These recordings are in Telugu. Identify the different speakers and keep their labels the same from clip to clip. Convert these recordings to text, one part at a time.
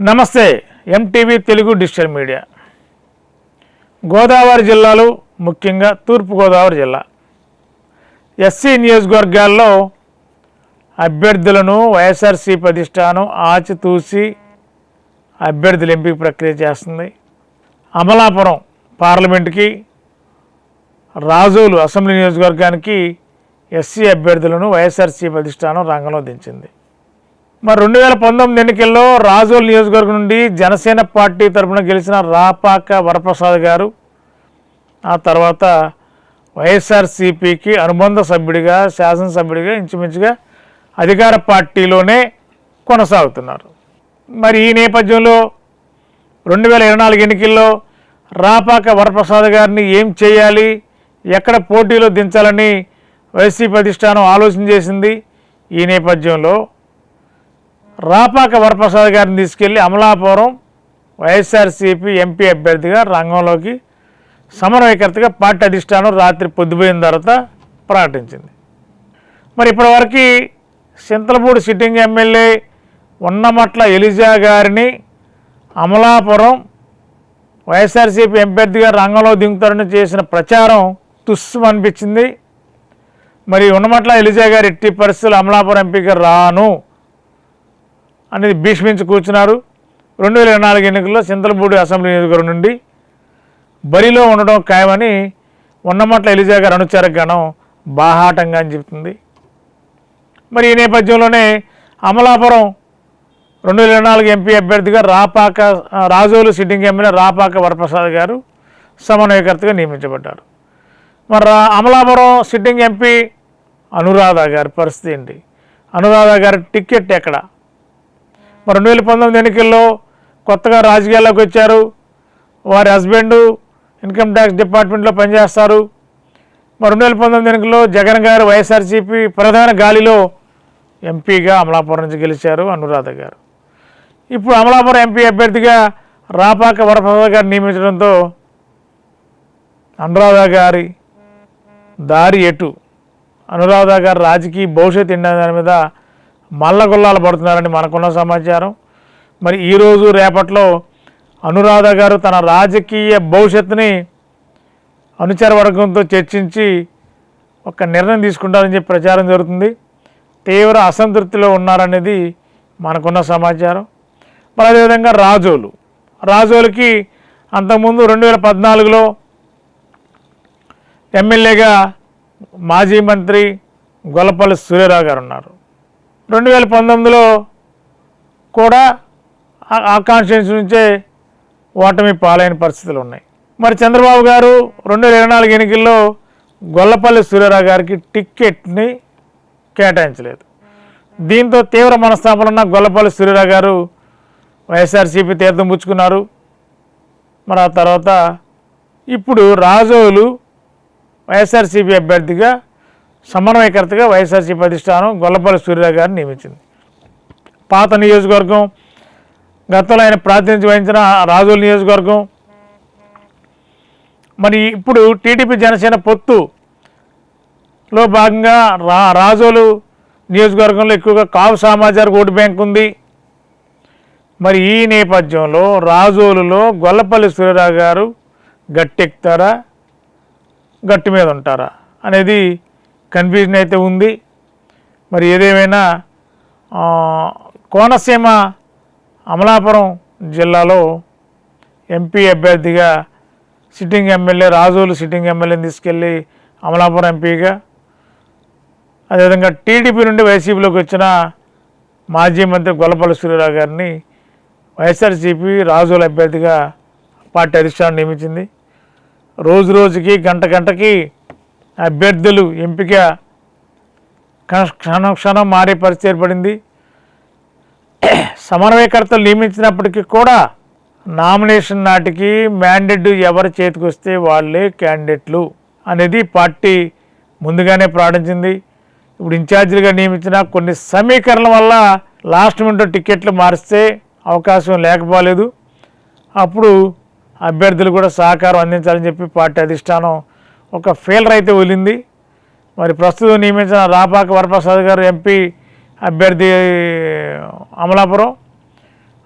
Speaker 1: నమస్తే MTV Telugu digital media. Godavari జిల్లాలో ముఖ్యంగా తూర్పుగోదావరి జిల్లా. ఎస్సీ నియోజకవర్గాల్లో అభ్యర్థులను వైఎస్ఆర్సీపీ అధిష్టానం ఆచితూసి అభ్యర్థుల ఎంపిక ప్రక్రియ చేస్తుంది. అమలాపురం పార్లమెంటుకి రాజోలు అసెంబ్లీ నియోజకవర్గానికి ఎస్సీ అభ్యర్థులను వైఎస్ఆర్సీపీ అధిష్టానం రంగంలో దించింది. మరి రెండు వేల పంతొమ్మిది ఎన్నికల్లో రాజోల్ నియోజకవర్గం నుండి జనసేన పార్టీ తరఫున గెలిచిన రాపాక వరప్రసాద్ గారు ఆ తర్వాత వైఎస్ఆర్సీపీకి అనుబంధ సభ్యుడిగా శాసనసభ్యుడిగా ఇంచుమించుగా అధికార పార్టీలోనే కొనసాగుతున్నారు. మరి ఈ నేపథ్యంలో రెండు వేల ఇరవై నాలుగు ఎన్నికల్లో రాపాక వరప్రసాద్ గారిని ఏం చేయాలి ఎక్కడ పోటీలో దించాలని వైసీపీ అధిష్టానం ఆలోచన చేసింది ఈ నేపథ్యంలో రాపాక వరప్రసాద్ గారిని తీసుకెళ్ళి అమలాపురం వైఎస్ఆర్సీపీ ఎంపీ అభ్యర్థిగా రంగంలోకి సమన్వయకర్తగా పార్టీ అధిష్టానం రాత్రి పొద్దుపోయిన తర్వాత ప్రకటించింది. మరి ఇప్పటివరకు సింతలపూడి సిట్టింగ్ ఎమ్మెల్యే ఉన్నమట్ల ఎలిజా గారిని అమలాపురం వైఎస్ఆర్సీపీ అభ్యర్థిగా రంగంలో దిగుతారని చేసిన ప్రచారం తుస్సు అనిపించింది. మరి ఉన్నమట్ల ఎలిజా గారు ఎట్టి పరిస్థితులు అమలాపురం ఎంపీగా రాను అనేది భీష్మించి కూర్చున్నారు. రెండు వేల నాలుగు ఎన్నికల్లో చింతలపూడి అసెంబ్లీ నియోజకవర్గం నుండి బరిలో ఉండడం ఖాయమని ఉన్నమట్ల ఎలిజా గారు అనుచర బాహాటంగా అని చెప్తుంది. మరి ఈ నేపథ్యంలోనే అమలాపురం రెండు వేల నాలుగు ఎంపీ అభ్యర్థిగా రాపాక రాజోలు సిట్టింగ్ ఎమ్మెల్యే రాపాక వరప్రసాద్ గారు సమన్వయకర్తగా నియమించబడ్డారు. మరి రా- అమలాపురం సిట్టింగ్ ఎంపీ అనురాధ గారి పరిస్థితి ఏంటి? అనురాధ గారి టికెట్ ఎక్కడ? రెండు వేల పంతొమ్మిది ఎన్నికల్లో కొత్తగా రాజకీయాల్లోకి వచ్చారు. వారి హస్బెండు ఇన్కమ్ ట్యాక్స్ డిపార్ట్మెంట్లో పనిచేస్తారు. మరి రెండు వేల పంతొమ్మిది ఎన్నికల్లో జగన్ గారు వైఎస్ఆర్సీపీ ప్రధాన గాలిలో ఎంపీగా అమలాపురం నుంచి గెలిచారు అనురాధ గారు. ఇప్పుడు అమలాపురం ఎంపీ అభ్యర్థిగా రాపాక వరప్రసాద్ గారు నియమించడంతో అనురాధ గారి దారి ఎటు? అనురాధ గారి రాజకీయ భవిష్యత్తు ఏంటి దాని మీద మల్లగొల్లాలు పడుతున్నారని మనకున్న సమాచారం. మరి ఈరోజు రేపట్లో అనురాధ గారు తన రాజకీయ భవిష్యత్తుని అనుచర వర్గంతో చర్చించి ఒక నిర్ణయం తీసుకుంటారని చెప్పి ప్రచారం జరుగుతుంది. తీవ్ర అసంతృప్తిలో ఉన్నారనేది మనకున్న సమాచారం. మరి అదేవిధంగా రాజోలు. రాజోలుకి అంతకుముందు రెండు వేల పద్నాలుగులో ఎమ్మెల్యేగా మాజీ మంత్రి గొల్లపల్లి సూర్యరావు గారు ఉన్నారు. రెండు వేల పంతొమ్మిదిలో కూడా ఆ- కాన్స్టిట్యూన్సీ నుంచే ఓటమి పాలైన పరిస్థితులు ఉన్నాయి. మరి చంద్రబాబు గారు రెండు వేల ఇరవై నాలుగు ఎన్నికల్లో గొల్లపల్లి సూర్యరావు గారికి టిక్కెట్ని కేటాయించలేదు. దీంతో తీవ్ర మనస్తాపన ఉన్న గొల్లపల్లి సూర్యరావు గారు వైఎస్ఆర్సీపీ తీర్థం పుచ్చుకున్నారు. మరి ఆ తర్వాత ఇప్పుడు రాజోలు వైఎస్ఆర్సీపీ అభ్యర్థిగా సమన్వయకర్తగా వైఎస్ఆర్సీపీ అధిష్టానం గొల్లపల్లి సూర్యరావు గారిని నియమించింది. పాత నియోజకవర్గం గతంలో ఆయన ప్రాతినిధ్యం వహించిన రాజోలు నియోజకవర్గం. మరి ఇప్పుడు టీడీపీ జనసేన పొత్తులో భాగంగా రా రాజోలు నియోజకవర్గంలో ఎక్కువగా కావు సామాజిక ఓటు బ్యాంక్ ఉంది. మరి ఈ నేపథ్యంలో రాజోలులో గొల్లపల్లి సూర్యరావు గారు గట్టెక్కుతారా? గట్టి మీద ఉంటారా? అనేది కన్ఫ్యూజన్ అయితే ఉంది. మరి ఏదేమైనా కోనసీమ అమలాపురం జిల్లాలో ఎంపీ అభ్యర్థిగా సిట్టింగ్ ఎమ్మెల్యే రాజోలు సిట్టింగ్ ఎమ్మెల్యేని తీసుకెళ్ళి అమలాపురం ఎంపీగా అదేవిధంగా టీడీపీ నుండి వైసీపీలోకి వచ్చిన మాజీ మంత్రి గొల్లపల్లి సూర్యరావు గారిని వైఎస్ఆర్సీపీ రాజోలు అభ్యర్థిగా పార్టీ అధిష్టానం నియమించింది. రోజు రోజుకి గంట గంటకి అభ్యర్థులు ఎంపిక క్షణ- క్షణం క్షణం మారే పరిస్థితి ఏర్పడింది. సమన్వయకర్తలు నియమించినప్పటికీ కూడా నామినేషన్ నాటికి మ్యాండేట్ ఎవరి చేతికి వస్తే వాళ్ళే క్యాండిడేట్లు అనేది పార్టీ ముందుగానే ప్రకటించింది ఇప్పుడు ఇన్ఛార్జీలుగా నియమించిన కొన్ని సమీకరణల వల్ల లాస్ట్ మినిట్ టికెట్లు మారిస్తే అవకాశం లేకపోలేదు. అప్పుడు అభ్యర్థులు కూడా సహకారం అందించాలని చెప్పి పార్టీ అధిష్టానం ఒక ఫెయిలర్ అయితే వదిలింది. మరి ప్రస్తుతం నియమించిన రాపాక వరప్రసాద్ గారు ఎంపీ అభ్యర్థి అమలాపురం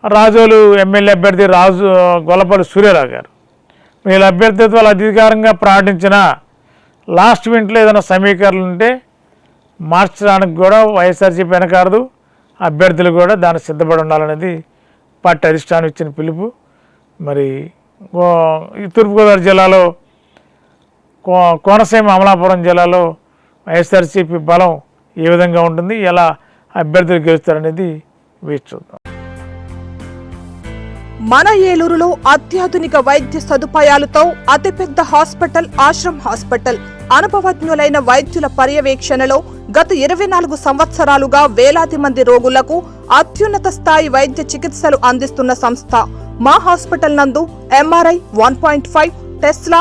Speaker 1: రాజోలు ఎమ్మెల్యే అభ్యర్థి రాజు గొల్లపల్లి సూర్యరావు గారు. వీళ్ళ అభ్యర్థిత్వాలు అధికారంగా ప్రకటించిన లాస్ట్ మినిట్లో ఏదైనా సమీకరణలు ఉంటే మార్చడానికి కూడా వైఎస్ఆర్సీపీ వెనకారదు అభ్యర్థులు కూడా దానికి సిద్ధపడి ఉండాలనేది పార్టీ అధిష్టానం ఇచ్చిన పిలుపు. మరి గో- తూర్పుగోదావరి జిల్లాలో కోనసీమ అమలాపురం జిల్లాలో వైఎస్ఆర్సీపీ బలం ఏ విధంగా ఉంటుంది ఎలా అభ్యర్థులు గెలుస్తారనేది వేచి చూద్దాం.
Speaker 2: మన ఏలూరులో అత్యాధునిక వైద్య సదుపాయాలతో అతిపెద్ద హాస్పిటల్ ఆశ్రమ్ హాస్పిటల్. అనుభవజ్ఞులైన వైద్యుల పర్యవేక్షణలో గత ఇరవై నాలుగు సంవత్సరాలుగా వేలాది మంది రోగులకు అత్యున్నత స్థాయి వైద్య చికిత్సలు అందిస్తున్న సంస్థ. మా హాస్పిటల్ నందు MRI one point five Tesla